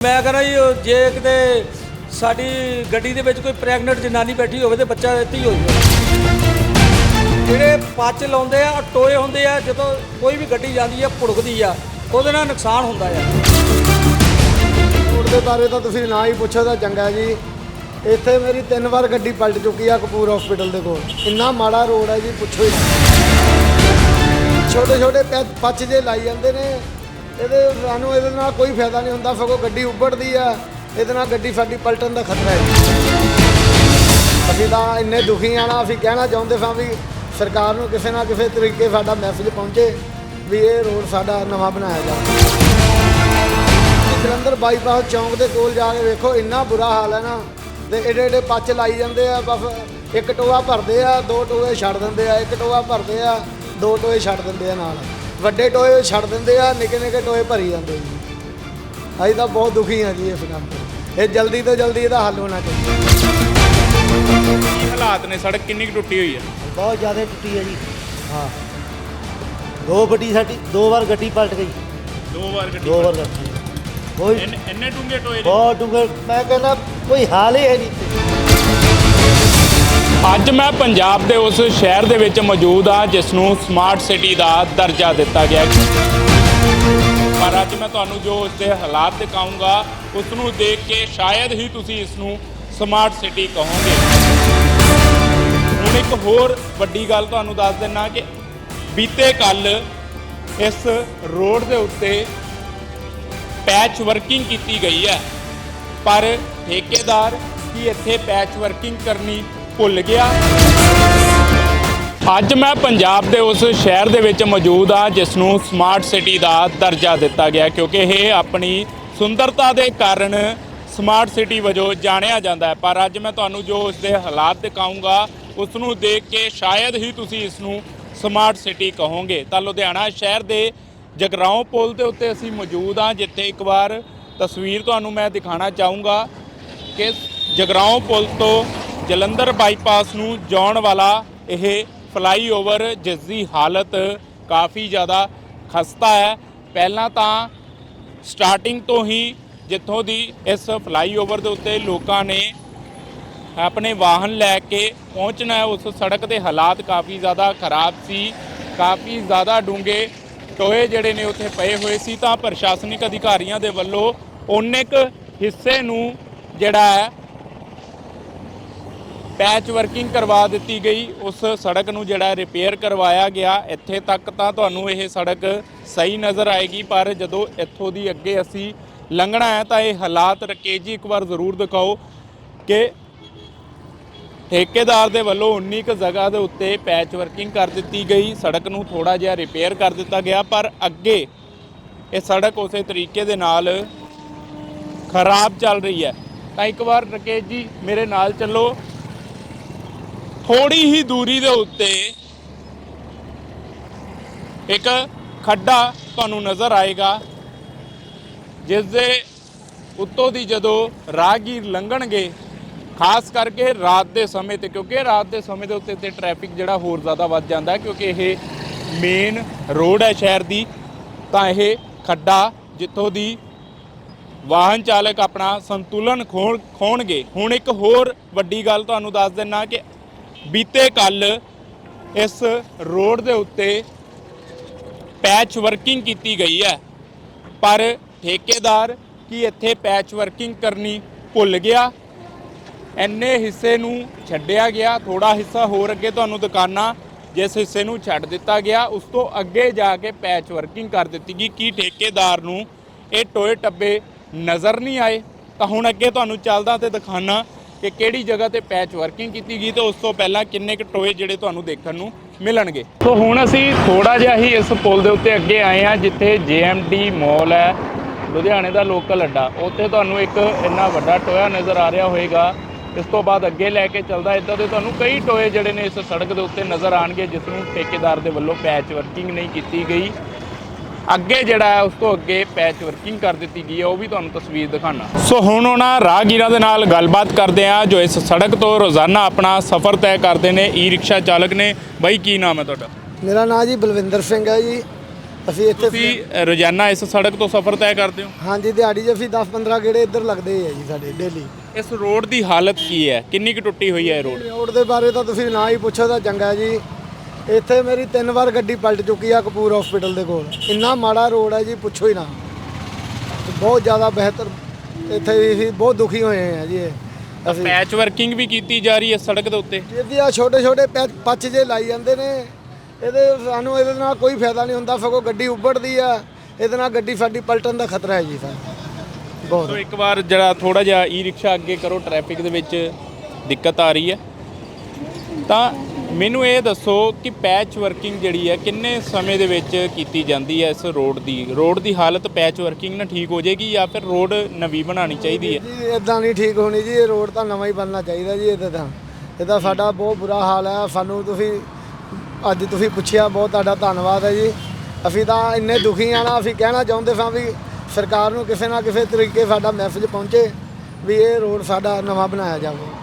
ਮੈਂ ਕਹਿੰਦਾ ਜੀ, ਉਹ ਜੇ ਕਿਤੇ ਸਾਡੀ ਗੱਡੀ ਦੇ ਵਿੱਚ ਕੋਈ ਪ੍ਰੈਗਨੈਂਟ ਜਨਾਨੀ ਬੈਠੀ ਹੋਵੇ ਤੇ ਬੱਚਾ ਇੱਥੇ ਹੀ ਹੋ ਜਿਹੜੇ ਪੱਚ ਲਾਉਂਦੇ ਆ, ਟੋਏ ਹੁੰਦੇ ਆ, ਜਦੋਂ ਕੋਈ ਵੀ ਗੱਡੀ ਜਾਂਦੀ ਆ, ਭੁੜਕਦੀ ਆ, ਉਹਦੇ ਨਾਲ ਨੁਕਸਾਨ ਹੁੰਦਾ ਆ। ਰੋਡ ਦੇ ਬਾਰੇ ਤਾਂ ਤੁਸੀਂ ਨਾ ਹੀ ਪੁੱਛੋ ਤਾਂ ਚੰਗਾ ਜੀ। ਇੱਥੇ ਮੇਰੀ ਤਿੰਨ ਵਾਰ ਗੱਡੀ ਪਲਟ ਚੁੱਕੀ ਆ ਕਪੂਰ ਹਸਪੀਟਲ ਦੇ ਕੋਲ। ਇੰਨਾ ਮਾੜਾ ਰੋਡ ਹੈ ਜੀ, ਪੁੱਛੋ ਹੀ ਛੋਟੇ ਛੋਟੇ ਪੱਚ ਜੇ ਲਾਈ ਜਾਂਦੇ ਨੇ ਇਹਦੇ ਸਾਨੂੰ ਇਹਦੇ ਨਾਲ ਕੋਈ ਫਾਇਦਾ ਨਹੀਂ ਹੁੰਦਾ, ਸਗੋਂ ਗੱਡੀ ਉੱਬੜਦੀ ਆ। ਇਹਦੇ ਨਾਲ ਗੱਡੀ ਸਾਡੀ ਪਲਟਣ ਦਾ ਖਤਰਾ ਹੈ। ਅਸੀਂ ਤਾਂ ਇੰਨੇ ਦੁਖੀ ਆ ਨਾ, ਅਸੀਂ ਕਹਿਣਾ ਚਾਹੁੰਦੇ ਸਾਂ ਵੀ ਸਰਕਾਰ ਨੂੰ ਕਿਸੇ ਨਾ ਕਿਸੇ ਤਰੀਕੇ ਸਾਡਾ ਮੈਸੇਜ ਪਹੁੰਚੇ ਵੀ ਇਹ ਰੋਡ ਸਾਡਾ ਨਵਾਂ ਬਣਾਇਆ ਜਾਵੇ। ਜਲੰਧਰ ਬਾਈਪਾਸ ਚੌਂਕ ਦੇ ਕੋਲ ਜਾ ਕੇ ਵੇਖੋ, ਇੰਨਾ ਬੁਰਾ ਹਾਲ ਹੈ ਨਾ। ਤੇ ਏਡੇ ਏਡੇ ਪੱਚ ਲਾਈ ਜਾਂਦੇ ਆ, ਬਸ ਇੱਕ ਟੋਆ ਭਰਦੇ ਆ, ਦੋ ਟੋਏ ਛੱਡ ਦਿੰਦੇ ਆ, ਇੱਕ ਟੋਆ ਭਰਦੇ ਆ, ਦੋ ਟੋਏ ਛੱਡ ਦਿੰਦੇ ਆ ਨਾਲ। ਵੱਡੇ ਟੋਏ ਛੱਡ ਦਿੰਦੇ ਆ ਨਿੱਕੇ ਨਿੱਕੇ ਟੋਏ ਭਰੀ ਜਾਂਦੇ ਜੀ। ਅਸੀਂ ਤਾਂ ਬਹੁਤ ਦੁਖੀ ਆ ਜੀ ਇਸ ਕੰਮ ਤੋਂ। ਇਹ ਜਲਦੀ ਤੋਂ ਜਲਦੀ ਇਹਦਾ ਹੱਲ ਹੋਣਾ ਚਾਹੀਦਾ। ਕੀ ਹਾਲਾਤ ਨੇ? ਸੜਕ ਕਿੰਨੀ ਕੁ ਟੁੱਟੀ ਹੋਈ ਹੈ ਬਹੁਤ ਜ਼ਿਆਦਾ ਟੁੱਟੀ ਹੈ ਜੀ। ਹਾਂ। ਦੋ ਗੱਡੀ ਸਾਡੀ ਦੋ ਵਾਰ ਗੱਡੀ ਪਲਟ ਗਈ। ਦੋ ਵਾਰ ਗੱਡੀ ਦੋ ਵਾਰ ਗੱਡੀ। ਕੋਈ ਇੰਨੇ- ਇੰਨੇ ਡੂੰਘੇ ਟੋਏ ਨੇ? ਬਹੁਤ ਡੂੰਘੇ। ਮੈਂ ਕਹਿੰਦਾ ਕੋਈ ਹਾਲ ਹੀ ਹੈ ਨਹੀਂ ਅੱਜ ਮੈਂ ਪੰਜਾਬ ਦੇ ਉਸ ਸ਼ਹਿਰ ਦੇ ਵਿੱਚ ਮੌਜੂਦ ਹਾਂ, ਜਿਸ ਨੂੰ ਸਮਾਰਟ ਸਿਟੀ ਦਾ ਦਰਜਾ ਦਿੱਤਾ ਗਿਆ ਪਰ ਅੱਜ ਮੈਂ ਤੁਹਾਨੂੰ ਜੋ ਇਸ ਦੇ ਹਾਲਾਤ ਦਿਖਾਊਂਗਾ, ਉਸ ਨੂੰ ਦੇਖ ਕੇ ਸ਼ਾਇਦ ਹੀ ਤੁਸੀਂ ਇਸ ਨੂੰ ਸਮਾਰਟ ਸਿਟੀ ਕਹੋਗੇ। ਹੁਣ ਇੱਕ ਹੋਰ ਵੱਡੀ ਗੱਲ ਤੁਹਾਨੂੰ ਦੱਸ ਦਿੰਨਾ ਕਿ ਬੀਤੇ ਕੱਲ ਇਸ ਰੋਡ ਦੇ ਉੱਤੇ ਪੈਚ ਵਰਕਿੰਗ ਕੀਤੀ ਗਈ ਹੈ। ਪਰ ਠੇਕੇਦਾਰ ਕੀ ਇੱਥੇ ਪੈਚ ਵਰਕਿੰਗ ਕਰਨੀ ਭੁੱਲ ਗਿਆ। ਅੱਜ ਮੈਂ ਪੰਜਾਬ ਦੇ ਉਸ ਸ਼ਹਿਰ ਦੇ ਵਿੱਚ ਮੌਜੂਦ ਹਾਂ ਜਿਸ ਨੂੰ ਸਮਾਰਟ ਸਿਟੀ ਦਾ ਦਰਜਾ ਦਿੱਤਾ ਗਿਆ ਕਿਉਂਕਿ ਇਹ ਆਪਣੀ ਸੁੰਦਰਤਾ ਦੇ ਕਾਰਨ ਸਮਾਰਟ ਸਿਟੀ ਵਜੋਂ ਜਾਣਿਆ ਜਾਂਦਾ ਹੈ। ਪਰ ਅੱਜ ਮੈਂ ਤੁਹਾਨੂੰ ਜੋ ਉਸ ਦੇ ਹਾਲਾਤ ਦਿਖਾਊਂਗਾ ਉਸ ਨੂੰ ਦੇਖ ਕੇ ਸ਼ਾਇਦ ਹੀ ਤੁਸੀਂ ਇਸ ਨੂੰ ਸਮਾਰਟ ਸਿਟੀ ਕਹੋਗੇ। ਤਾਂ ਲੁਧਿਆਣਾ ਸ਼ਹਿਰ ਦੇ ਜਗਰਾਉਂ ਪੁਲ ਦੇ ਉੱਤੇ ਅਸੀਂ ਮੌਜੂਦ ਹਾਂ, ਜਿੱਥੇ ਇੱਕ ਵਾਰ ਤਸਵੀਰ ਤੁਹਾਨੂੰ ਮੈਂ ਦਿਖਾਣਾ ਚਾਹੂੰਗਾ ਕਿ ਜਗਰਾਉਂ ਪੁਲ ਤੋਂ ਜਲੰਧਰ ਬਾਈਪਾਸ ਨੂੰ ਜਾਣ ਵਾਲਾ ਇਹ ਫਲਾਈਓਵਰ, ਜਿਸ ਦੀ ਹਾਲਤ ਕਾਫੀ ਜ਼ਿਆਦਾ ਖਸਤਾ ਹੈ। ਪਹਿਲਾਂ ਤਾਂ ਸਟਾਰਟਿੰਗ ਤੋਂ ਹੀ ਜਿੱਥੋਂ ਦੀ ਇਸ ਫਲਾਈਓਵਰ ਦੇ ਉੱਤੇ ਲੋਕਾਂ ਨੇ ਆਪਣੇ ਵਾਹਨ ਲੈ ਕੇ ਪਹੁੰਚਣਾ ਹੈ, ਉਸ ਸੜਕ ਦੇ ਹਾਲਾਤ ਕਾਫੀ ਜ਼ਿਆਦਾ ਖਰਾਬ ਸੀ। ਕਾਫੀ ਜ਼ਿਆਦਾ ਡੂੰਘੇ ਟੋਏ ਜਿਹੜੇ ਨੇ ਉੱਥੇ ਪਏ ਹੋਏ ਸੀ। ਤਾਂ ਪ੍ਰਸ਼ਾਸਨਿਕ ਅਧਿਕਾਰੀਆਂ ਦੇ ਵੱਲੋਂ ਓਨੇ ਕੁ ਹਿੱਸੇ ਨੂੰ ਜਿਹੜਾ ਹੈ ਪੈਚ ਵਰਕਿੰਗ ਕਰਵਾ ਦਿੱਤੀ ਗਈ। ਉਸ ਸੜਕ ਨੂੰ ਜਿਹੜਾ ਰਿਪੇਅਰ ਕਰਵਾਇਆ ਗਿਆ। ਇੱਥੇ ਤੱਕ ਤਾਂ ਤੁਹਾਨੂੰ ਇਹ ਸੜਕ ਸਹੀ ਨਜ਼ਰ ਆਏਗੀ, ਪਰ ਜਦੋਂ ਇੱਥੋਂ ਦੀ ਅੱਗੇ ਅਸੀਂ ਲੰਘਣਾ ਹੈ, ਤਾਂ ਇਹ ਹਾਲਾਤ ਰਕੇਜੀ ਇੱਕ ਵਾਰ ਜ਼ਰੂਰ ਦਿਖਾਓ ਕਿ ਠੇਕੇਦਾਰ ਦੇ ਵੱਲੋਂ 19 ਕੁ ਜਗ੍ਹਾ ਦੇ ਉੱਤੇ ਪੈਚ ਵਰਕਿੰਗ ਕਰ ਦਿੱਤੀ ਗਈ। ਸੜਕ ਨੂੰ ਥੋੜਾ ਜਿਹਾ ਰਿਪੇਅਰ ਕਰ ਦਿੱਤਾ ਗਿਆ, ਪਰ ਅੱਗੇ ਇਹ ਸੜਕ ਉਸੇ ਤਰੀਕੇ ਦੇ ਨਾਲ ਖਰਾਬ ਚੱਲ ਰਹੀ ਹੈ। ਤਾਂ ਇੱਕ ਵਾਰ ਰਕੇਸ਼ ਜੀ ਮੇਰੇ ਨਾਲ ਚੱਲੋ। ਥੋੜੀ ਹੀ ਦੂਰੀ ਦੇ ਉੱਤੇ ਇੱਕ ਖੱਡਾ ਤੁਹਾਨੂੰ ਨਜ਼ਰ ਆਏਗਾ ਜਿਸ ਦੇ ਉੱਤੋਂ ਦੀ ਜਦੋਂ ਰਾਹਗੀਰ ਲੰਘਣਗੇ, ਖਾਸ ਕਰਕੇ ਰਾਤ ਦੇ ਸਮੇਂ ਤੇ, ਕਿਉਂਕਿ ਰਾਤ ਦੇ ਸਮੇਂ ਦੇ ਉੱਤੇ ਤੇ ਟ੍ਰੈਫਿਕ ਜਿਹੜਾ ਹੋਰ ਜ਼ਿਆਦਾ ਵੱਧ ਜਾਂਦਾ ਕਿਉਂਕਿ ਇਹ ਮੇਨ ਰੋਡ ਹੈ ਸ਼ਹਿਰ ਦੀ, ਤਾਂ ਇਹ ਖੱਡਾ ਜਿੱਥੋਂ ਦੀ ਵਾਹਨ ਚਾਲਕ ਆਪਣਾ ਸੰਤੁਲਨ ਖੋਣ, ਖੋਣਗੇ। ਹੁਣ ਇੱਕ ਹੋਰ ਵੱਡੀ ਗੱਲ ਤੁਹਾਨੂੰ ਦੱਸ ਦਿੰਨਾ ਕਿ ਬੀਤੇ ਕੱਲ ਇਸ ਰੋਡ ਦੇ ਉੱਤੇ ਪੈਚ ਵਰਕਿੰਗ ਕੀਤੀ ਗਈ ਹੈ। ਪਰ ਠੇਕੇਦਾਰ ਕੀ ਇੱਥੇ ਪੈਚ ਵਰਕਿੰਗ ਕਰਨੀ ਭੁੱਲ ਗਿਆ? ਐਨੇ ਹਿੱਸੇ ਨੂੰ ਛੱਡਿਆ ਗਿਆ ਥੋੜਾ ਹਿੱਸਾ ਹੋਰ ਅੱਗੇ ਤੁਹਾਨੂੰ ਦੁਕਾਨਾਂ ਜਿਸ ਹਿੱਸੇ ਨੂੰ ਛੱਡ ਦਿੱਤਾ ਗਿਆ, ਉਸ ਤੋਂ ਅੱਗੇ ਜਾ ਕੇ ਪੈਚ ਵਰਕਿੰਗ ਕਰ ਦਿੱਤੀ ਗਈ। ਕੀ ਠੇਕੇਦਾਰ ਨੂੰ ਇਹ ਟੋਏ ਟੱਬੇ ਨਜ਼ਰ ਨਹੀਂ ਆਏ? ਤਾਂ ਹੁਣ ਅੱਗੇ ਤੁਹਾਨੂੰ ਚੱਲਦਾ ਤੇ ਦਿਖਾਣਾ ਕਿ ਕਿਹੜੀ ਜਗ੍ਹਾ ਤੇ ਪੈਚ ਵਰਕਿੰਗ ਕੀਤੀ ਗਈ ਤੇ ਉਸ ਤੋਂ ਪਹਿਲਾਂ ਕਿੰਨੇ ਕੁ ਟੋਏ ਜਿਹੜੇ ਤੁਹਾਨੂੰ ਦੇਖਣ ਨੂੰ ਮਿਲਣਗੇ? ਸੋ ਹੁਣ ਅਸੀਂ ਥੋੜਾ ਜਿਹਾ ਹੀ ਇਸ ਪੁਲ ਦੇ ਉੱਤੇ ਅੱਗੇ ਆਏ ਹਾਂ, ਜਿੱਥੇ JMD ਮਾਲ ਹੈ, ਲੁਧਿਆਣੇ ਦਾ ਲੋਕਲ ਅੱਡਾ। ਉੱਥੇ ਤੁਹਾਨੂੰ ਇੱਕ ਇੰਨਾ ਵੱਡਾ ਟੋਇਆ ਨਜ਼ਰ ਆ ਰਿਹਾ ਹੋਵੇਗਾ। ਇਸ ਤੋਂ ਬਾਅਦ ਅੱਗੇ ਲੈ ਕੇ ਚੱਲਦਾ, ਇਦਾਂ ਦੇ ਤੁਹਾਨੂੰ ਕਈ ਟੋਏ ਜਿਹੜੇ ਨੇ ਇਸ ਸੜਕ ਦੇ ਉੱਤੇ ਨਜ਼ਰ ਆਣਗੇ ਜਿਸ ਨੂੰ ਠੇਕੇਦਾਰ ਦੇ ਵੱਲੋਂ ਪੈਚ ਵਰਕਿੰਗ ਨਹੀਂ ਕੀਤੀ ਗਈ। ਅੱਗੇ ਜਿਹੜਾ ਹੈ ਉਸ ਤੋਂ ਅੱਗੇ ਪੈਚ ਵਰਕਿੰਗ ਕਰ ਦਿੱਤੀ ਗਈ ਹੈ ਉਹ ਵੀ ਤੁਹਾਨੂੰ ਤਸਵੀਰ ਦਿਖਾਣਾ ਸੋ ਹੁਣ ਉਹਨਾਂ ਰਾਹਗੀਰਾਂ ਦੇ ਨਾਲ ਗੱਲਬਾਤ ਕਰਦੇ ਆ ਜੋ ਇਸ ਸੜਕ ਤੋਂ ਰੋਜ਼ਾਨਾ ਆਪਣਾ ਸਫ਼ਰ ਤੈਅ ਕਰਦੇ ਨੇ ਈ ਰਿਕਸ਼ਾ ਚਾਲਕ ਨੇ। ਬਾਈ ਕੀ ਨਾਮ ਹੈ ਤੁਹਾਡਾ? ਮੇਰਾ ਨਾਮ ਜੀ ਬਲਵਿੰਦਰ ਸਿੰਘ ਹੈ ਜੀ। ਅਸੀਂ ਇੱਥੇ ਤੁਸੀਂ ਰੋਜ਼ਾਨਾ ਇਸ ਸੜਕ ਤੋਂ ਸਫ਼ਰ ਤੈਅ ਕਰਦੇ ਹੋ? ਹਾਂਜੀ ਦਿਹਾੜੀ 'ਚ ਅਸੀਂ 10-15 ਗੇੜੇ ਇੱਧਰ ਲੱਗਦੇ ਆ ਜੀ ਸਾਡੇ ਡੇਲੀ ਇਸ ਰੋਡ ਦੀ ਹਾਲਤ ਕੀ ਹੈ? ਕਿੰਨੀ ਕੁ ਟੁੱਟੀ ਹੋਈ ਹੈ ਇਹ ਰੋਡ ਰੋਡ ਦੇ ਬਾਰੇ ਤਾਂ ਤੁਸੀਂ ਨਾ ਹੀ ਪੁੱਛੋ ਤਾਂ ਚੰਗਾ ਜੀ। ਇੱਥੇ ਮੇਰੀ ਤਿੰਨ ਵਾਰ ਗੱਡੀ ਪਲਟ ਚੁੱਕੀ ਆ ਕਪੂਰ ਹਸਪੀਟਲ ਦੇ ਕੋਲ। ਇੰਨਾ ਮਾੜਾ ਰੋਡ ਹੈ ਜੀ ਪੁੱਛੋ ਹੀ ਨਾ। ਬਹੁਤ ਜ਼ਿਆਦਾ ਬਿਹਤਰ ਇੱਥੇ ਅਸੀਂ ਬਹੁਤ ਦੁਖੀ ਹੋਏ ਆ ਜੀ ਇਹ। ਅਸੀਂ ਪੈਚ ਵਰਕਿੰਗ ਵੀ ਕੀਤੀ ਜਾ ਰਹੀ ਹੈ ਸੜਕ ਦੇ ਉੱਤੇ। ਜਿਹਦੀ ਆ ਛੋਟੇ ਛੋਟੇ ਪੱਚ ਜੇ ਲਾਈ ਜਾਂਦੇ ਨੇ। ਇਹਦੇ ਸਾਨੂੰ ਇਹਦੇ ਨਾਲ ਕੋਈ ਫਾਇਦਾ ਨਹੀਂ ਹੁੰਦਾ ਸਗੋਂ ਗੱਡੀ ਉੱਬੜਦੀ ਆ। ਇਹਦੇ ਨਾਲ ਗੱਡੀ ਸਾਡੀ ਪਲਟਣ ਦਾ ਖਤਰਾ ਹੈ ਜੀ ਸਾਨੂੰ ਬਹੁਤ। ਸੋ ਇੱਕ ਵਾਰ ਜਿਹੜਾ ਥੋੜਾ ਜਿਹਾ ਈ ਰਿਕਸ਼ਾ ਅੱਗੇ ਕਰੋ ਟ੍ਰੈਫਿਕ ਦੇ ਵਿੱਚ ਦਿੱਕਤ ਆ ਰਹੀ ਹੈ। ਤਾਂ ਮੈਨੂੰ ਇਹ ਦੱਸੋ ਕਿ ਪੈਚ ਵਰਕਿੰਗ ਜਿਹੜੀ ਹੈ ਕਿੰਨੇ ਸਮੇਂ ਦੇ ਵਿੱਚ ਕੀਤੀ ਜਾਂਦੀ ਹੈ ਇਸ ਰੋਡ ਦੀ? ਰੋਡ ਦੀ ਹਾਲਤ ਪੈਚ ਵਰਕਿੰਗ ਨਾਲ ਠੀਕ ਹੋ ਜਾਏਗੀ ਜਾਂ ਫਿਰ ਰੋਡ ਨਵੀਂ ਬਣਾਉਣੀ ਚਾਹੀਦੀ ਹੈ? ਜੀ ਇਦਾਂ ਨਹੀਂ ਠੀਕ ਹੋਣੀ ਜੀ, ਇਹ ਰੋਡ ਤਾਂ ਨਵਾਂ ਹੀ ਬਣਨਾ ਚਾਹੀਦਾ ਜੀ, ਇਹਦੇ ਤਾਂ। ਇਹਦਾ ਸਾਡਾ ਬਹੁਤ ਬੁਰਾ ਹਾਲ ਹੈ। ਸਾਨੂੰ ਤੁਸੀਂ, ਅੱਜ ਤੁਸੀਂ ਪੁੱਛਿਆ, ਬਹੁਤ ਤੁਹਾਡਾ ਧੰਨਵਾਦ ਹੈ ਜੀ। ਅਸੀਂ ਤਾਂ ਇੰਨੇ ਦੁਖੀ ਆ ਨਾ, ਅਸੀਂ ਕਹਿਣਾ ਚਾਹੁੰਦੇ ਸਾਂ ਵੀ ਸਰਕਾਰ ਨੂੰ ਕਿਸੇ ਨਾ ਕਿਸੇ ਤਰੀਕੇ ਸਾਡਾ ਮੈਸੇਜ ਪਹੁੰਚੇ ਵੀ ਇਹ ਰੋਡ ਸਾਡਾ ਨਵਾਂ ਬਣਾਇਆ ਜਾਵੇ।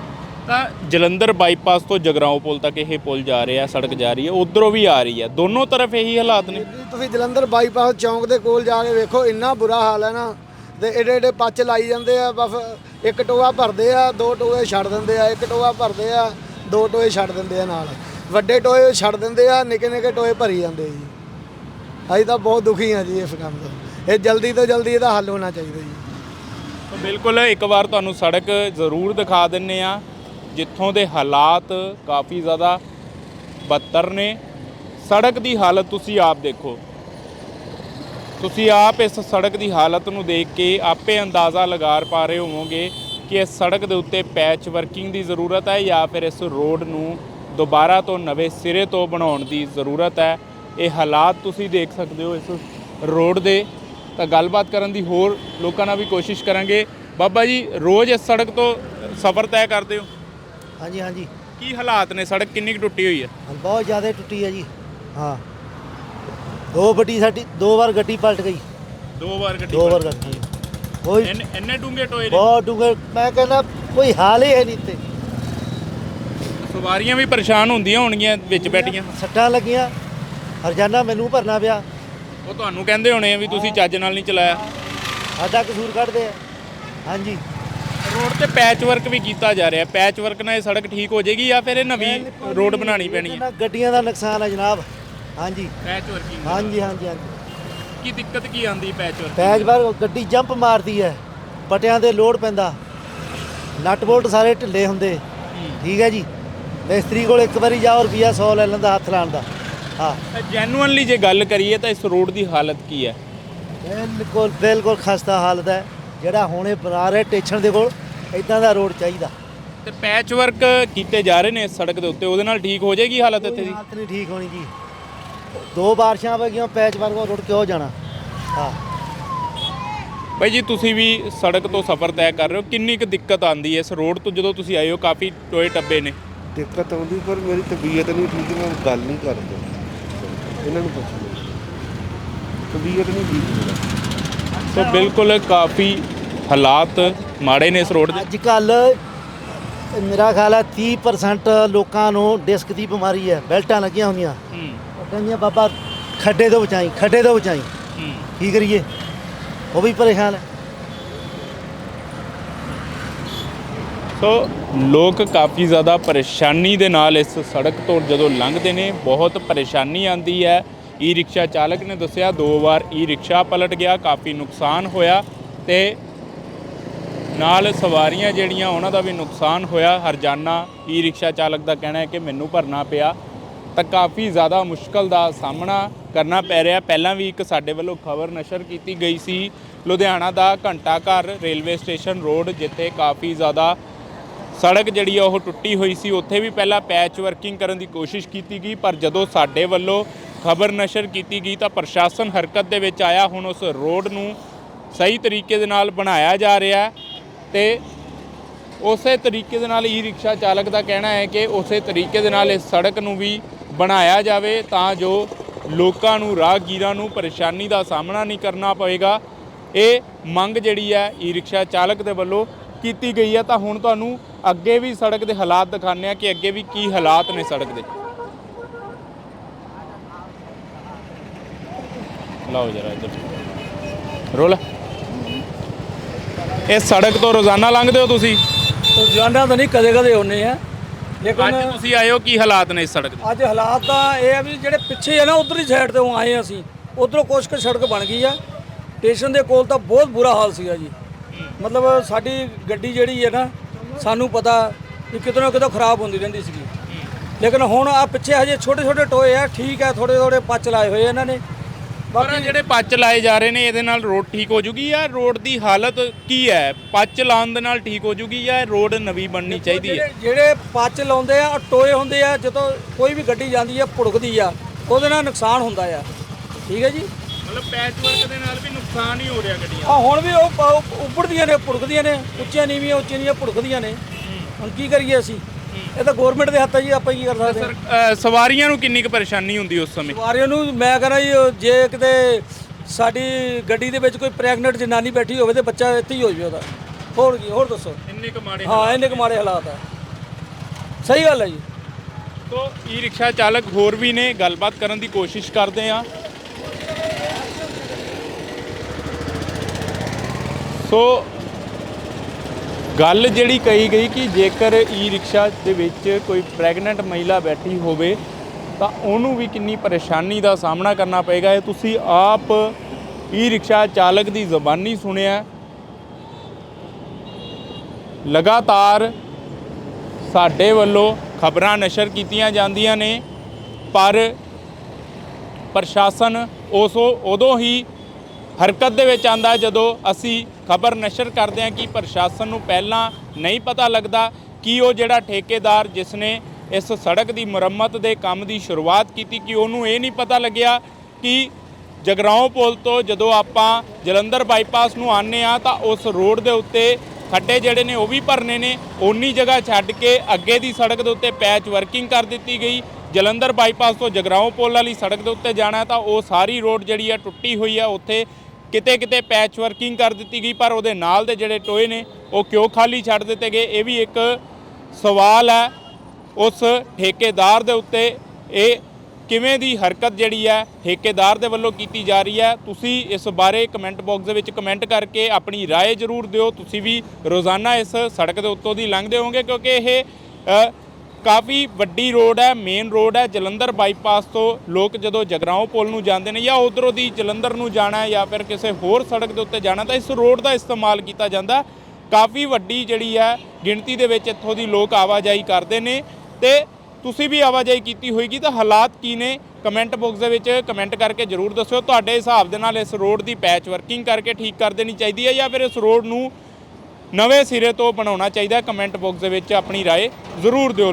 ਤਾਂ ਜਲੰਧਰ ਬਾਈਪਾਸ ਤੋਂ ਜਗਰਾਉਂ ਪੁਲ ਤੱਕ ਇਹ ਪੁਲ ਜਾ ਰਿਹਾ ਸੜਕ ਜਾ ਰਹੀ ਹੈ ਉਧਰੋਂ ਵੀ ਆ ਰਹੀ ਹੈ। ਦੋਨੋਂ ਤਰਫ ਇਹੀ ਹਾਲਾਤ ਨੇ। ਤੁਸੀਂ ਜਲੰਧਰ ਬਾਈਪਾਸ ਚੌਂਕ ਦੇ ਕੋਲ ਜਾ ਕੇ ਵੇਖੋ ਇੰਨਾ ਬੁਰਾ ਹਾਲ ਹੈ ਨਾ। ਤੇ ਏਡੇ ਏਡੇ ਪੱਚ ਲਾਈ ਜਾਂਦੇ ਆ ਬਸ ਇੱਕ ਟੋਆ ਭਰਦੇ ਆ ਦੋ ਟੋਏ ਛੱਡ ਦਿੰਦੇ ਆ ਇੱਕ ਟੋਆ ਭਰਦੇ ਆ ਦੋ ਟੋਏ ਛੱਡ ਦਿੰਦੇ ਆ ਨਾਲ। ਵੱਡੇ ਟੋਏ ਛੱਡ ਦਿੰਦੇ ਆ ਨਿੱਕੇ ਨਿੱਕੇ ਟੋਏ ਭਰੀ ਜਾਂਦੇ ਜੀ। ਅਸੀਂ ਤਾਂ ਬਹੁਤ ਦੁਖੀ ਆ ਜੀ ਇਸ ਕੰਮ ਤੋਂ। ਇਹ ਜਲਦੀ ਤੋਂ ਜਲਦੀ ਇਹਦਾ ਹੱਲ ਹੋਣਾ ਚਾਹੀਦਾ ਜੀ। ਬਿਲਕੁਲ ਇੱਕ ਵਾਰ ਤੁਹਾਨੂੰ ਸੜਕ ਜ਼ਰੂਰ ਦਿਖਾ ਦਿੰਨੇ ਆ। ਜਿੱਥੋਂ ਦੇ ਹਾਲਾਤ ਕਾਫੀ ਜ਼ਿਆਦਾ ਬੱਤਰ ਨੇ। ਸੜਕ ਦੀ ਹਾਲਤ ਤੁਸੀਂ ਆਪ ਦੇਖੋ। ਤੁਸੀਂ ਆਪ ਇਸ ਸੜਕ ਦੀ ਹਾਲਤ ਨੂੰ ਦੇਖ ਕੇ ਆਪੇ ਅੰਦਾਜ਼ਾ ਲਗਾ ਪਾ ਰਹੇ ਹੋਵੋਗੇ ਕਿ ਇਸ ਸੜਕ ਦੇ ਉੱਤੇ ਪੈਚ ਵਰਕਿੰਗ ਦੀ ਜ਼ਰੂਰਤ ਹੈ ਜਾਂ ਫਿਰ ਇਸ ਰੋਡ ਨੂੰ ਦੁਬਾਰਾ ਤੋਂ ਨਵੇਂ ਸਿਰੇ ਤੋਂ ਬਣਾਉਣ ਦੀ ਜ਼ਰੂਰਤ ਹੈ। ਇਹ ਹਾਲਾਤ ਤੁਸੀਂ ਦੇਖ ਸਕਦੇ ਹੋ ਇਸ ਰੋਡ ਦੇ। ਤਾਂ ਗੱਲਬਾਤ ਕਰਨ ਦੀ ਹੋਰ ਲੋਕਾਂ ਨਾਲ ਵੀ ਕੋਸ਼ਿਸ਼ ਕਰਾਂਗੇ। ਬਾਬਾ ਜੀ, ਰੋਜ਼ ਇਸ ਸੜਕ ਤੋਂ ਸਫ਼ਰ ਤੈਅ ਕਰਦੇ ਹੋ? ਹਾਂਜੀ ਹਾਂਜੀ। ਕੀ ਹਾਲਾਤ ਨੇ? ਸੜਕ ਕਿੰਨੀ ਕੁ ਟੁੱਟੀ ਹੋਈ ਹੈ? ਬਹੁਤ ਜ਼ਿਆਦਾ ਟੁੱਟੀ ਹੈ ਜੀ। ਹਾਂ। ਦੋ ਵੱਡੀ ਸਾਡੀ ਦੋ ਵਾਰ ਗੱਡੀ ਪਲਟ ਗਈ। ਦੋ ਵਾਰ ਗੱਡੀ ਦੋ ਵਾਰ ਗੱਡੀ। ਕੋਈ ਇੰਨੇ ਇੰਨੇ ਡੂੰਘੇ ਟੋਏ ਨੇ? ਬਹੁਤ ਡੂੰਘੇ। ਮੈਂ ਕਹਿੰਦਾ ਕੋਈ ਹਾਲ ਹੀ ਹੈ ਨਹੀਂ ਤੇ ਸਵਾਰੀਆਂ ਵੀ ਪਰੇਸ਼ਾਨ ਹੁੰਦੀਆਂ ਹੋਣਗੀਆਂ ਵਿੱਚ ਬੈਠੀਆਂ। ਸੱਟਾਂ ਲੱਗੀਆਂ। ਹਰਜਾਨਾ ਮੈਨੂੰ ਭਰਨਾ ਪਿਆ। ਉਹ ਤੁਹਾਨੂੰ ਕਹਿੰਦੇ ਹੋਣੇ ਆ ਵੀ ਤੁਸੀਂ ਚੱਜ ਨਾਲ ਨਹੀਂ ਚਲਾਇਆ। ਸਾਡਾ ਕਸੂਰ ਕੱਢਦੇ ਆ। ਹਾਂਜੀ। ਰੋਡ ਤੇ ਪੈਚ ਵਰਕ ਵੀ ਕੀਤਾ ਜਾ ਰਿਹਾ। ਪੈਚ ਵਰਕ ਨਾਲ ਇਹ ਸੜਕ ਠੀਕ ਹੋ ਜਾਏਗੀ ਜਾਂ ਫਿਰ ਇਹ ਨਵੀਂ ਰੋਡ ਬਣਾਉਣੀ ਪੈਣੀ ਹੈ? ਗੱਡੀਆਂ ਦਾ ਨੁਕਸਾਨ ਹੈ ਜਨਾਬ। ਹਾਂਜੀ। ਪੈਚ ਵਰਕਿੰਗ ਹਾਂਜੀ ਹਾਂਜੀ ਹਾਂਜੀ। ਕੀ ਦਿੱਕਤ ਕੀ ਆਂਦੀ ਪੈਚ ਵਰਕ ਪੈਜ ਬਾਰ ਗੱਡੀ ਜੰਪ ਮਾਰਦੀ ਹੈ। ਪਟਿਆਂ ਤੇ ਲੋਡ ਪੈਂਦਾ। ਨਟ ਬੋਲਟ ਸਾਰੇ ਢਿੱਲੇ ਹੁੰਦੇ। ਠੀਕ ਹੈ ਜੀ। ਮਿਸਤਰੀ ਕੋਲ ਇੱਕ ਵਾਰੀ ਜਾਓ ਰੁਪਿਆ 100 ਲੈ ਲੈਂਦਾ ਹੱਥ ਲਾਉਣ ਦਾ। ਹਾਂ। ਜੈਨੂਅਨਲੀ ਜੇ ਗੱਲ ਕਰੀਏ ਤਾਂ ਇਸ ਰੋਡ ਦੀ ਹਾਲਤ ਕੀ ਹੈ? ਬਿਲਕੁਲ ਬਿਲਕੁਲ ਖਸਤਾ ਹਾਲਤ ਹੈ। ਜਿਹੜਾ ਹੁਣੇ ਬਣਾ ਰਹੇ ਟੇਸ਼ਨ ਦੇ ਕੋਲ ਇਦਾਂ ਦਾ ਰੋਡ ਚਾਹੀਦਾ। ਤੇ ਪੈਚ ਵਰਕ ਕੀਤੇ ਜਾ ਰਹੇ ਨੇ ਇਸ ਸੜਕ ਦੇ ਉੱਤੇ ਉਹਦੇ ਨਾਲ ਠੀਕ ਹੋ ਜਾਏਗੀ ਹਾਲਤ ਇੱਥੇ ਦੀ? ਹਾਲਤ ਨਹੀਂ ਠੀਕ ਹੋਣੀ ਜੀ। ਦੋ ਬਾਰਿਸ਼ਾਂ ਪੈ ਗਈਆਂ ਪੈਚ ਵਰਗਾ ਰੁੜ ਕੇ ਹੋ ਜਾਣਾ। ਹਾਂ। ਬਾਈ ਜੀ ਤੁਸੀਂ ਵੀ ਸੜਕ ਤੋਂ ਸਫ਼ਰ ਤੈਅ ਕਰ ਰਹੇ ਹੋ ਕਿੰਨੀ ਕੁ ਦਿੱਕਤ ਆਂਦੀ ਹੈ ਇਸ ਰੋਡ ਤੋਂ ਜਦੋਂ ਤੁਸੀਂ ਆਏ ਹੋ ਕਾਫੀ ਟੋਏ ਟੱਬੇ ਨੇ। ਦਿੱਕਤ ਆਉਂਦੀ ਪਰ ਮੇਰੀ ਤਬੀਅਤ ਨਹੀਂ ਠੀਕ ਮੈਂ ਗੱਲ ਨਹੀਂ ਕਰਦਾ ਇਹਨਾਂ ਨੂੰ ਪੁੱਛ ਲਓ। ਤਬੀਅਤ ਨਹੀਂ ਠੀਕ ਮੇਰਾ ਸੋ ਬਿਲਕੁਲ ਕਾਫੀ ਹਾਲਾਤ ਮਾੜੇ ਨੇ ਇਸ ਰੋਡ ਦੇ? ਅੱਜ ਕੱਲ ਮੇਰਾ ਖਿਆਲ ਹੈ 30% ਲੋਕਾਂ ਨੂੰ ਡਿਸਕ ਦੀ ਬਿਮਾਰੀ ਹੈ ਬੈਲਟਾਂ ਲੱਗੀਆਂ ਹੁੰਦੀਆਂ ਹੂੰ। ਕਹਿੰਦੀਆਂ ਬਾਬਾ ਖੱਡੇ ਤੋਂ ਬਚਾਈ ਖੱਡੇ ਤੋਂ ਬਚਾਈ। ਹੂੰ। ਕੀ ਕਰੀਏ? ਉਹ ਵੀ ਪਰੇਸ਼ਾਨ ਹੈ। ਸੋ ਲੋਕ ਕਾਫੀ ਜ਼ਿਆਦਾ ਪਰੇਸ਼ਾਨੀ ਦੇ ਨਾਲ ਇਸ ਸੜਕ ਤੋਂ ਜਦੋਂ ਲੰਘਦੇ ਨੇ ਬਹੁਤ ਪਰੇਸ਼ਾਨੀ ਆਂਦੀ ਹੈ। ਈ ਰਿਕਸ਼ਾ ਚਾਲਕ ਨੇ ਦੱਸਿਆ ਦੋ ਵਾਰ ਈ ਰਿਕਸ਼ਾ ਪਲਟ ਗਿਆ ਕਾਫੀ ਨੁਕਸਾਨ ਹੋਇਆ ਤੇ ਨਾਲ ਸਵਾਰੀਆਂ ਜਿਹੜੀਆਂ, ਉਹਨਾਂ ਦਾ ਵੀ ਨੁਕਸਾਨ ਹੋਇਆ। ਹਰਜਾਨਾ ਈ ਰਿਕਸ਼ਾ ਚਾਲਕ ਦਾ ਕਹਿਣਾ ਹੈ ਕਿ ਮੈਨੂੰ ਭਰਨਾ ਪਿਆ। ਤਾਂ ਕਾਫੀ ਜ਼ਿਆਦਾ ਮੁਸ਼ਕਲ ਦਾ ਸਾਹਮਣਾ ਕਰਨਾ ਪੈ ਰਿਹਾ। ਪਹਿਲਾਂ ਵੀ ਇੱਕ ਸਾਡੇ ਵੱਲੋਂ ਖਬਰ ਨਸ਼ਰ ਕੀਤੀ ਗਈ ਸੀ। ਲੁਧਿਆਣਾ ਦਾ ਘੰਟਾ ਘਰ ਰੇਲਵੇ ਸਟੇਸ਼ਨ ਰੋਡ, ਜਿੱਥੇ ਕਾਫੀ ਜ਼ਿਆਦਾ ਸੜਕ ਜਿਹੜੀ ਆ, ਉਹ ਟੁੱਟੀ ਹੋਈ ਸੀ। ਉੱਥੇ ਵੀ ਪਹਿਲਾਂ ਪੈਚ ਵਰਕਿੰਗ ਕਰਨ ਦੀ ਕੋਸ਼ਿਸ਼ ਕੀਤੀ ਗਈ, ਪਰ ਜਦੋਂ ਸਾਡੇ ਵੱਲੋਂ ਖਬਰ ਨਸ਼ਰ ਕੀਤੀ ਗਈ, ਤਾਂ ਪ੍ਰਸ਼ਾਸਨ ਹਰਕਤ ਦੇ ਵਿੱਚ ਆਇਆ। ਹੁਣ ਉਸ ਰੋਡ ਨੂੰ ਸਹੀ ਤਰੀਕੇ ਦੇ ਨਾਲ ਬਣਾਇਆ ਜਾ ਰਿਹਾ ਹੈ। ਤੇ ਉਸੇ ਤਰੀਕੇ ਦੇ ਨਾਲ ਈ ਰਿਕਸ਼ਾ ਚਾਲਕ ਦਾ ਕਹਿਣਾ ਹੈ ਕਿ ਉਸੇ ਤਰੀਕੇ ਦੇ ਨਾਲ ਇਸ ਸੜਕ ਨੂੰ ਵੀ ਬਣਾਇਆ ਜਾਵੇ ਤਾਂ ਜੋ ਲੋਕਾਂ ਨੂੰ, ਰਾਹਗੀਰਾਂ ਨੂੰ ਪਰੇਸ਼ਾਨੀ ਦਾ ਸਾਹਮਣਾ ਨਹੀਂ ਕਰਨਾ ਪਵੇਗਾ। ਇਹ ਮੰਗ ਜਿਹੜੀ ਹੈ ਈ ਰਿਕਸ਼ਾ ਚਾਲਕ ਦੇ ਵੱਲੋਂ ਕੀਤੀ ਗਈ ਹੈ। ਤਾਂ ਹੁਣ ਤੁਹਾਨੂੰ ਅੱਗੇ ਵੀ ਸੜਕ ਦੇ ਹਾਲਾਤ ਦਿਖਾਉਂਦੇ ਆ ਕਿ ਅੱਗੇ ਵੀ ਕੀ ਹਾਲਾਤ ਨੇ ਸੜਕ ਦੇ। ਲਓ ਜਰਾ ਇੱਧਰ। ਰੋਲ। ਇਹ ਸੜਕ ਤੋਂ ਰੋਜ਼ਾਨਾ ਲੰਘਦੇ ਹੋ ਤੁਸੀਂ? ਰੋਜ਼ਾਨਾ ਤਾਂ ਨਹੀਂ ਕਦੇ ਕਦੇ ਹੁੰਨੇ ਆ। ਲੇਕਿਨ ਅੱਜ ਤੁਸੀਂ ਆਏ ਹੋ ਕੀ ਹਾਲਾਤ ਨੇ ਇਸ ਸੜਕ ਦੇ? ਅੱਜ ਹਾਲਾਤ ਤਾਂ ਇਹ ਆ ਵੀ ਜਿਹੜੇ ਪਿੱਛੇ ਆ ਨਾ ਉਧਰਲੀ ਸਾਈਡ ਤੋਂ ਆਏ ਆ ਅਸੀਂ। ਉਧਰੋਂ ਕੁਛ ਕੁ ਸੜਕ ਬਣ ਗਈ ਆ। ਸਟੇਸ਼ਨ ਦੇ ਕੋਲ ਤਾਂ ਬਹੁਤ ਬੁਰਾ ਹਾਲ ਸੀਗਾ ਜੀ। ਮਤਲਬ ਸਾਡੀ ਗੱਡੀ ਜਿਹੜੀ ਹੈ ਨਾ ਸਾਨੂੰ ਪਤਾ ਕਿ ਕਿਤੇ ਨਾ ਕਿਤੇ ਖਰਾਬ ਹੁੰਦੀ ਰਹਿੰਦੀ ਸੀਗੀ। ਲੇਕਿਨ ਹੁਣ ਆ ਪਿੱਛੇ ਹਜੇ ਛੋਟੇ ਛੋਟੇ ਟੋਏ ਆ ਠੀਕ ਆ ਥੋੜੇ ਥੋੜੇ ਪੱਚ ਲਾਏ ਹੋਏ ਇਹਨਾਂ ਨੇ। ਪਰ ਆਹ ਜਿਹੜੇ ਪੱਚ ਲਾਏ ਜਾ ਰਹੇ ਨੇ ਇਹਦੇ ਨਾਲ ਰੋਡ ਠੀਕ ਹੋ ਜੂਗੀ ਜਾਂ ਰੋਡ ਦੀ ਹਾਲਤ ਕੀ ਹੈ? ਪੱਚ ਲਾਉਣ ਦੇ ਨਾਲ ਠੀਕ ਹੋ ਜੂਗੀ ਜਾਂ ਰੋਡ ਨਵੀਂ ਬਣਨੀ ਚਾਹੀਦੀ ਹੈ? ਜਿਹੜੇ ਜਿਹੜੇ ਪੱਚ ਲਾਉਂਦੇ ਆ ਉਹ ਟੋਏ ਹੁੰਦੇ ਆ ਜਦੋਂ ਕੋਈ ਵੀ ਗੱਡੀ ਜਾਂਦੀ ਆ ਭੁੜਕਦੀ ਆ ਉਹਦੇ ਨਾਲ ਨੁਕਸਾਨ ਹੁੰਦਾ ਆ। ਠੀਕ ਹੈ ਜੀ? ਮਤਲਬ ਪੈਚ ਵਰਕ ਦੇ ਨਾਲ ਵੀ ਨੁਕਸਾਨ ਹੀ ਹੋ ਰਿਹਾ ਗੱਡੀਆਂ ਆ ਹੁਣ ਵੀ ਉਹ ਪ- ਉਹ ਉੱਪੜਦੀਆਂ ਨੇ ਭੁੜਕਦੀਆਂ ਨੇ ਉੱਚੀਆਂ ਨੀਵੀਆਂ ਉੱਚੀਆਂ ਨੀਵੀਆਂ ਭੁੜਕਦੀਆਂ ਨੇ। ਹੁਣ ਕੀ ਕਰੀਏ ਅਸੀਂ? ਇਹ ਤਾਂ ਗਵਰਨਮੈਂਟ ਦੇ ਹੱਥ ਹੈ ਜੀ ਆਪਾਂ ਕੀ ਕਰ ਸਕਦੇ ਹਾਂ। ਅ, ਸਵਾਰੀਆਂ ਨੂੰ ਕਿੰਨੀ ਕੁ ਪਰੇਸ਼ਾਨੀ ਹੁੰਦੀ ਉਸ ਸਮੇਂ? ਸਵਾਰੀਆਂ ਨੂੰ ਮੈਂ ਕਹਿੰਦਾ ਜੀ ਉਹ ਜੇ ਕਿਤੇ ਸਾਡੀ ਗੱਡੀ ਦੇ ਵਿੱਚ ਕੋਈ ਪ੍ਰੈਗਨੈਂਟ ਜਨਾਨੀ ਬੈਠੀ ਹੋਵੇ ਤੇ ਬੱਚਾ ਇੱਥੇ ਹੀ ਹੋ ਜਾਵੇ ਉਹਦਾ। ਹੋਰ ਕੀ ਹੋਰ ਦੱਸੋ? ਇੰਨੇ ਕੁ ਮਾੜੇ ਹਾਂ ਇੰਨੇ ਕੁ ਮਾੜੇ ਹਾਲਾਤ ਆ। ਸਹੀ ਗੱਲ ਹੈ ਜੀ। ਤੋ ਈ ਰਿਕਸ਼ਾ ਚਾਲਕ ਹੋਰ ਵੀ ਨੇ ਗੱਲਬਾਤ ਕਰਨ ਦੀ ਕੋਸ਼ਿਸ਼ ਕਰਦੇ ਆ। ਸੋ ਗੱਲ ਜਿਹੜੀ ਕਹੀ ਗਈ ਕਿ ਜੇਕਰ ਈ ਰਿਕਸ਼ਾ ਦੇ ਵਿੱਚ ਕੋਈ ਪ੍ਰੈਗਨੈਂਟ ਮਹਿਲਾ ਬੈਠੀ ਹੋਵੇ, ਤਾਂ ਉਹਨੂੰ ਵੀ ਕਿੰਨੀ ਪਰੇਸ਼ਾਨੀ ਦਾ ਸਾਹਮਣਾ ਕਰਨਾ ਪਏਗਾ। ਇਹ ਤੁਸੀਂ ਆਪ ਈ ਰਿਕਸ਼ਾ ਚਾਲਕ ਦੀ ਜ਼ੁਬਾਨੀ ਸੁਣਿਆ। ਲਗਾਤਾਰ ਸਾਡੇ ਵੱਲੋਂ ਖਬਰਾਂ ਨਸ਼ਰ ਕੀਤੀਆਂ ਜਾਂਦੀਆਂ ਨੇ, ਪਰ ਪ੍ਰਸ਼ਾਸਨ ਉਸ ਉਦੋਂ ਹੀ ਹਰਕਤ ਦੇ ਵਿੱਚ ਆਂਦਾ ਜਦੋਂ ਅਸੀਂ ਖਬਰ ਨਸ਼ਰ ਕਰਦੇ ਹਾਂ ਕਿ ਪ੍ਰਸ਼ਾਸਨ ਨੂੰ ਪਹਿਲਾਂ ਨਹੀਂ ਪਤਾ ਲੱਗਦਾ ਕਿ ਉਹ ਜਿਹੜਾ ਠੇਕੇਦਾਰ ਜਿਸ ਨੇ ਇਸ ਸੜਕ ਦੀ ਮੁਰੰਮਤ ਦੇ ਕੰਮ ਦੀ ਸ਼ੁਰੂਆਤ ਕੀਤੀ, ਕਿ ਉਹਨੂੰ ਇਹ ਨਹੀਂ ਪਤਾ ਲੱਗਿਆ ਕਿ ਜਗਰਾਉਂ ਪੁਲ ਤੋਂ ਜਦੋਂ ਆਪਾਂ ਜਲੰਧਰ ਬਾਈਪਾਸ ਨੂੰ ਆਨੇ ਆ ਤਾਂ ਉਸ ਰੋਡ ਦੇ ਉੱਤੇ ਖੱਡੇ ਜਿਹੜੇ ਨੇ ਉਹ ਵੀ ਭਰਨੇ ਨੇ। ਓਨੀ ਜਗ੍ਹਾ ਛੱਡ ਕੇ ਅੱਗੇ ਦੀ ਸੜਕ ਦੇ ਉੱਤੇ ਪੈਚ ਵਰਕਿੰਗ ਕਰ ਦਿੱਤੀ ਗਈ। ਜਲੰਧਰ ਬਾਈਪਾਸ ਤੋਂ ਜਗਰਾਉਂ ਪੁਲ ਵਾਲੀ ਸੜਕ ਦੇ ਉੱਤੇ ਜਾਣਾ ਤਾਂ ਉਹ ਸਾਰੀ ਰੋਡ ਜਿਹੜੀ ਆ ਟੁੱਟੀ ਹੋਈ ਆ ਉੱਥੇ ਕਿਤੇ ਕਿਤੇ ਪੈਚ ਵਰਕਿੰਗ ਕਰ ਦਿੱਤੀ ਗਈ ਪਰ ਉਹਦੇ ਨਾਲ ਦੇ ਜਿਹੜੇ ਟੋਏ ਨੇ ਉਹ ਕਿਉਂ ਖਾਲੀ ਛੱਡ ਦਿੱਤੇ ਗਏ ਇਹ ਵੀ ਇੱਕ ਸਵਾਲ ਹੈ ਉਸ ਠੇਕੇਦਾਰ ਦੇ ਉੱਤੇ ਇਹ ਕਿਵੇਂ ਦੀ ਹਰਕਤ ਜਿਹੜੀ ਹੈ ਠੇਕੇਦਾਰ ਦੇ ਵੱਲੋਂ ਕੀਤੀ ਜਾ ਰਹੀ ਹੈ ਤੁਸੀਂ ਇਸ ਬਾਰੇ ਕਮੈਂਟ ਬਾਕਸ ਦੇ ਵਿੱਚ ਕਮੈਂਟ ਕਰਕੇ ਆਪਣੀ رائے ਜ਼ਰੂਰ ਦਿਓ ਤੁਸੀਂ ਵੀ ਰੋਜ਼ਾਨਾ ਇਸ ਸੜਕ ਦੇ ਉੱਤੋਂ ਦੀ ਲੰਘਦੇ ਹੋਵੋਗੇ ਕਿਉਂਕਿ ਇਹ ਅ, ਕਾਫੀ ਵੱਡੀ ਰੋਡ ਹੈ ਮੇਨ ਰੋਡ ਹੈ ਜਲੰਧਰ ਬਾਈਪਾਸ ਤੋਂ ਲੋਕ ਜਦੋਂ ਜਗਰਾਉਂ ਪੁਲ ਨੂੰ ਜਾਂਦੇ ਨੇ ਜਾਂ ਉਧਰੋਂ ਦੀ ਜਲੰਧਰ ਨੂੰ ਜਾਣਾ ਹੈ ਜਾਂ ਫਿਰ ਕਿਸੇ ਹੋਰ ਸੜਕ ਦੇ ਉੱਤੇ ਜਾਣਾ ਤਾਂ ਇਸ ਰੋਡ ਦਾ ਇਸਤੇਮਾਲ ਕੀਤਾ ਜਾਂਦਾ ਕਾਫੀ ਵੱਡੀ ਜਿਹੜੀ ਹੈ ਗਿਣਤੀ ਦੇ ਵਿੱਚ ਇੱਥੋਂ ਦੀ ਲੋਕ ਆਵਾਜਾਈ ਕਰਦੇ ਨੇ ਤੇ ਤੁਸੀਂ ਵੀ ਆਵਾਜਾਈ ਕੀਤੀ ਹੋਏਗੀ ਤਾਂ ਹਾਲਾਤ ਕੀ ਨੇ ਕਮੈਂਟ ਬਾਕਸ ਦੇ ਵਿੱਚ ਕਮੈਂਟ ਕਰਕੇ ਜਰੂਰ ਦੱਸਿਓ ਤੁਹਾਡੇ ਹਿਸਾਬ ਦੇ ਨਾਲ ਇਸ ਰੋਡ ਦੀ ਪੈਚ ਵਰਕਿੰਗ ਕਰਕੇ ਠੀਕ ਕਰ ਦੇਣੀ ਚਾਹੀਦੀ ਹੈ ਜਾਂ ਫਿਰ ਇਸ ਰੋਡ ਨੂੰ ਨਵੇਂ ਸਿਰੇ ਤੋਂ ਬਣਾਉਣਾ ਚਾਹੀਦਾ ਕਮੈਂਟ ਬਾਕਸ ਦੇ ਵਿੱਚ ਆਪਣੀ رائے ਜ਼ਰੂਰ ਦਿਓ